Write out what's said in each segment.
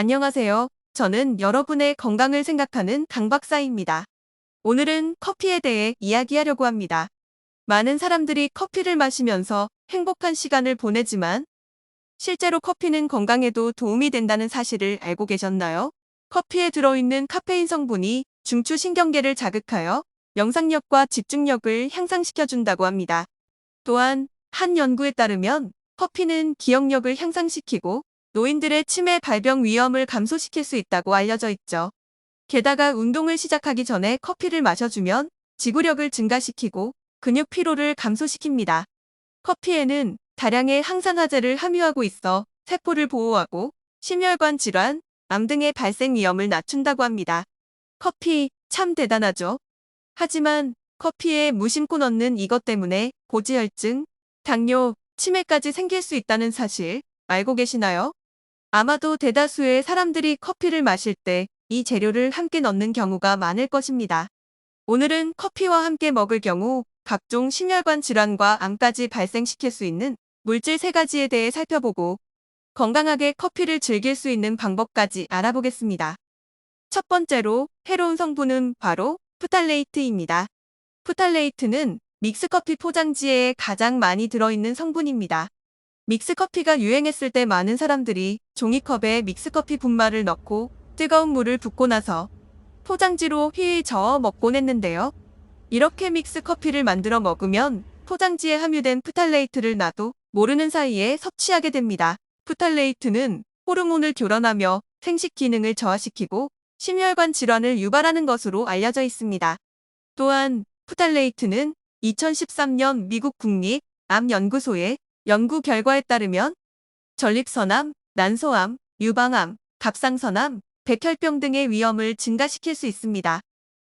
안녕하세요. 저는 여러분의 건강을 생각하는 강 박사입니다. 오늘은 커피에 대해 이야기하려고 합니다. 많은 사람들이 커피를 마시면서 행복한 시간을 보내지만 실제로 커피는 건강에도 도움이 된다는 사실을 알고 계셨나요? 커피에 들어있는 카페인 성분이 중추신경계를 자극하여 영상력과 집중력을 향상시켜준다고 합니다. 또한 한 연구에 따르면 커피는 기억력을 향상시키고 노인들의 치매 발병 위험을 감소시킬 수 있다고 알려져 있죠. 게다가 운동을 시작하기 전에 커피를 마셔주면 지구력을 증가시키고 근육 피로를 감소시킵니다. 커피에는 다량의 항산화제를 함유하고 있어 세포를 보호하고 심혈관 질환, 암 등의 발생 위험을 낮춘다고 합니다. 커피 참 대단하죠? 하지만 커피에 무심코 넣는 이것 때문에 고지혈증, 당뇨, 치매까지 생길 수 있다는 사실 알고 계시나요? 아마도 대다수의 사람들이 커피를 마실 때 이 재료를 함께 넣는 경우가 많을 것입니다. 오늘은 커피와 함께 먹을 경우 각종 심혈관 질환과 암까지 발생시킬 수 있는 물질 세 가지에 대해 살펴보고 건강하게 커피를 즐길 수 있는 방법까지 알아보겠습니다. 첫 번째로 해로운 성분은 바로 푸탈레이트입니다. 푸탈레이트는 믹스커피 포장지에 가장 많이 들어있는 성분입니다. 믹스커피가 유행했을 때 많은 사람들이 종이컵에 믹스커피 분말을 넣고 뜨거운 물을 붓고 나서 포장지로 휘휘 저어 먹곤 했는데요. 이렇게 믹스커피를 만들어 먹으면 포장지에 함유된 푸탈레이트를 나도 모르는 사이에 섭취하게 됩니다. 푸탈레이트는 호르몬을 교란하며 생식 기능을 저하시키고 심혈관 질환을 유발하는 것으로 알려져 있습니다. 또한 푸탈레이트는 2013년 미국 국립 암연구소의 연구 결과에 따르면 전립선암, 난소암, 유방암, 갑상선암, 백혈병 등의 위험을 증가시킬 수 있습니다.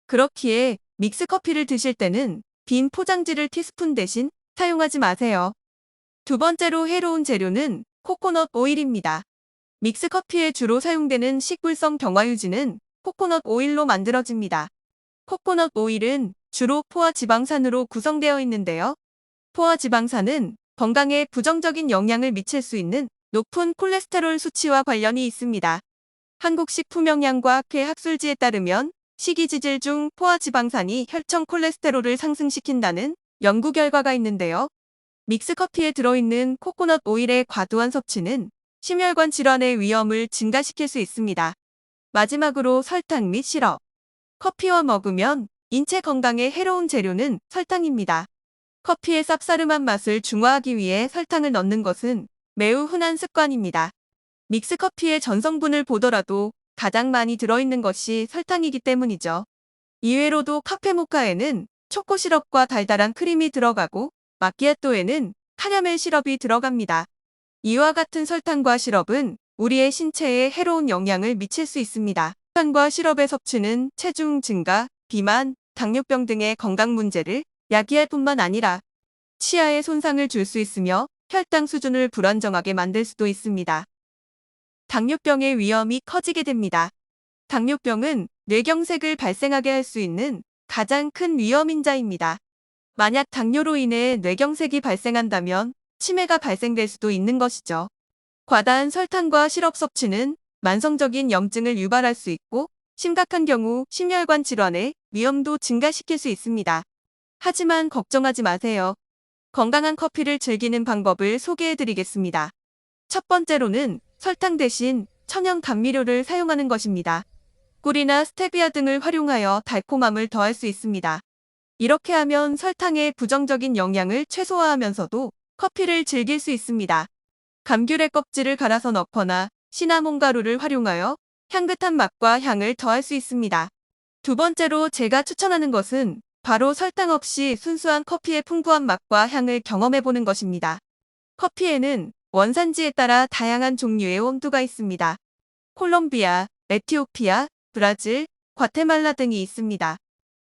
그렇기에 믹스커피를 드실 때는 빈 포장지를 티스푼 대신 사용하지 마세요. 두 번째로 해로운 재료는 코코넛 오일입니다. 믹스커피에 주로 사용되는 식물성 경화유지는 코코넛 오일로 만들어집니다. 코코넛 오일은 주로 포화 지방산으로 구성되어 있는데요. 포화 지방산은 건강에 부정적인 영향을 미칠 수 있는 높은 콜레스테롤 수치와 관련이 있습니다. 한국식 품영양과학회 학술지에 따르면 식이지질 중 포화지방산이 혈청 콜레스테롤을 상승시킨다는 연구 결과가 있는데요. 믹스커피에 들어있는 코코넛 오일의 과도한 섭취는 심혈관 질환의 위험을 증가시킬 수 있습니다. 마지막으로 설탕 및 시럽. 커피와 먹으면 인체 건강에 해로운 재료는 설탕입니다. 커피의 쌉싸름한 맛을 중화하기 위해 설탕을 넣는 것은 매우 흔한 습관입니다. 믹스커피의 전성분을 보더라도 가장 많이 들어있는 것이 설탕이기 때문이죠. 이외로도 카페모카에는 초코 시럽과 달달한 크림이 들어가고 마키아토에는 카냐멜 시럽이 들어갑니다. 이와 같은 설탕과 시럽은 우리의 신체에 해로운 영향을 미칠 수 있습니다. 설탕과 시럽의 섭취는 체중 증가, 비만, 당뇨병 등의 건강 문제를 야기할 뿐만 아니라 치아에 손상을 줄 수 있으며 혈당 수준을 불안정하게 만들 수도 있습니다. 당뇨병의 위험이 커지게 됩니다. 당뇨병은 뇌경색을 발생하게 할 수 있는 가장 큰 위험인자입니다. 만약 당뇨로 인해 뇌경색이 발생한다면 치매가 발생될 수도 있는 것이죠. 과다한 설탕과 시럽 섭취는 만성적인 염증을 유발할 수 있고 심각한 경우 심혈관 질환의 위험도 증가시킬 수 있습니다. 하지만 걱정하지 마세요. 건강한 커피를 즐기는 방법을 소개해 드리겠습니다. 첫 번째로는 설탕 대신 천연 감미료를 사용하는 것입니다. 꿀이나 스테비아 등을 활용하여 달콤함을 더할 수 있습니다. 이렇게 하면 설탕의 부정적인 영향을 최소화하면서도 커피를 즐길 수 있습니다. 감귤의 껍질을 갈아서 넣거나 시나몬 가루를 활용하여 향긋한 맛과 향을 더할 수 있습니다. 두 번째로 제가 추천하는 것은 바로 설탕 없이 순수한 커피의 풍부한 맛과 향을 경험해보는 것입니다. 커피에는 원산지에 따라 다양한 종류의 원두가 있습니다. 콜롬비아, 에티오피아, 브라질, 과테말라 등이 있습니다.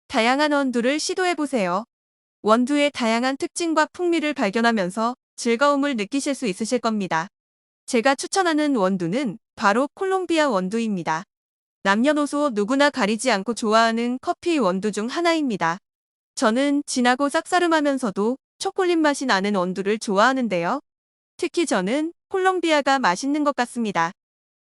다양한 원두를 시도해보세요. 원두의 다양한 특징과 풍미를 발견하면서 즐거움을 느끼실 수 있으실 겁니다. 제가 추천하는 원두는 바로 콜롬비아 원두입니다. 남녀노소 누구나 가리지 않고 좋아하는 커피 원두 중 하나입니다. 저는 진하고 쌉싸름하면서도 초콜릿 맛이 나는 원두를 좋아하는데요. 특히 저는 콜롬비아가 맛있는 것 같습니다.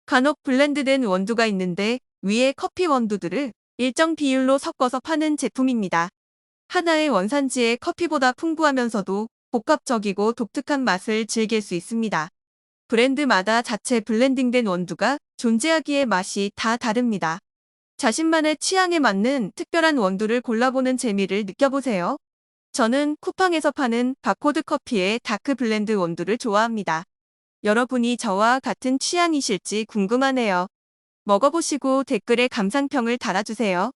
간혹 블렌드된 원두가 있는데 위에 커피 원두들을 일정 비율로 섞어서 파는 제품입니다. 하나의 원산지의 커피보다 풍부하면서도 복합적이고 독특한 맛을 즐길 수 있습니다. 브랜드마다 자체 블렌딩된 원두가 존재하기에 맛이 다 다릅니다. 자신만의 취향에 맞는 특별한 원두를 골라보는 재미를 느껴보세요. 저는 쿠팡에서 파는 바코드 커피의 다크 블렌드 원두를 좋아합니다. 여러분이 저와 같은 취향이실지 궁금하네요. 먹어보시고 댓글에 감상평을 달아주세요.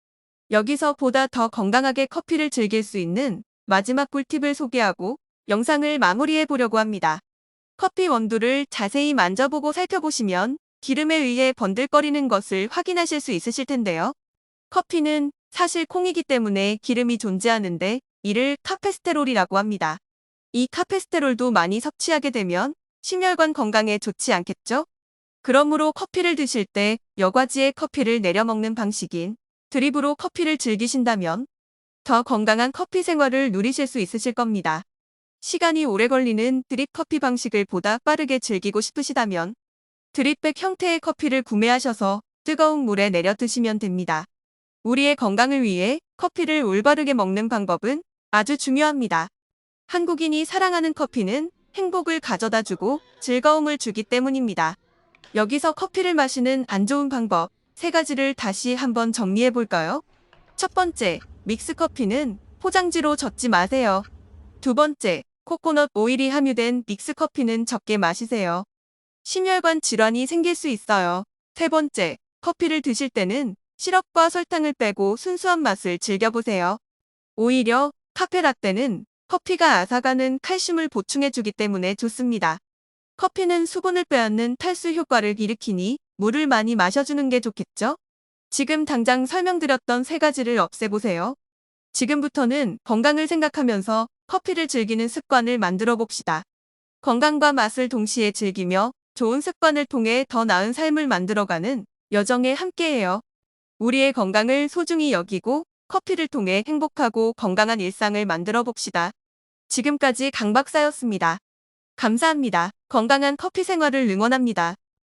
여기서 보다 더 건강하게 커피를 즐길 수 있는 마지막 꿀팁을 소개하고 영상을 마무리해 보려고 합니다. 커피 원두를 자세히 만져보고 살펴보시면 기름에 의해 번들거리는 것을 확인하실 수 있으실 텐데요. 커피는 사실 콩이기 때문에 기름이 존재하는데 이를 카페스테롤이라고 합니다. 이 카페스테롤도 많이 섭취하게 되면 심혈관 건강에 좋지 않겠죠? 그러므로 커피를 드실 때 여과지에 커피를 내려 먹는 방식인 드립으로 커피를 즐기신다면 더 건강한 커피 생활을 누리실 수 있으실 겁니다. 시간이 오래 걸리는 드립 커피 방식을 보다 빠르게 즐기고 싶으시다면 드립백 형태의 커피를 구매하셔서 뜨거운 물에 내려 드시면 됩니다. 우리의 건강을 위해 커피를 올바르게 먹는 방법은 아주 중요합니다. 한국인이 사랑하는 커피는 행복을 가져다 주고 즐거움을 주기 때문입니다. 여기서 커피를 마시는 안 좋은 방법 세 가지를 다시 한번 정리해 볼까요? 첫 번째, 믹스 커피는 포장지로 젓지 마세요. 두 번째, 코코넛 오일이 함유된 믹스 커피는 적게 마시세요. 심혈관 질환이 생길 수 있어요. 세 번째, 커피를 드실 때는 시럽과 설탕을 빼고 순수한 맛을 즐겨보세요. 오히려 카페라떼는 커피가 앗아가는 칼슘을 보충해주기 때문에 좋습니다. 커피는 수분을 빼앗는 탈수 효과를 일으키니 물을 많이 마셔주는 게 좋겠죠? 지금 당장 설명드렸던 세 가지를 없애보세요. 지금부터는 건강을 생각하면서 커피를 즐기는 습관을 만들어 봅시다. 건강과 맛을 동시에 즐기며 좋은 습관을 통해 더 나은 삶을 만들어가는 여정에 함께해요. 우리의 건강을 소중히 여기고 커피를 통해 행복하고 건강한 일상을 만들어 봅시다. 지금까지 강 박사였습니다. 감사합니다. 건강한 커피 생활을 응원합니다.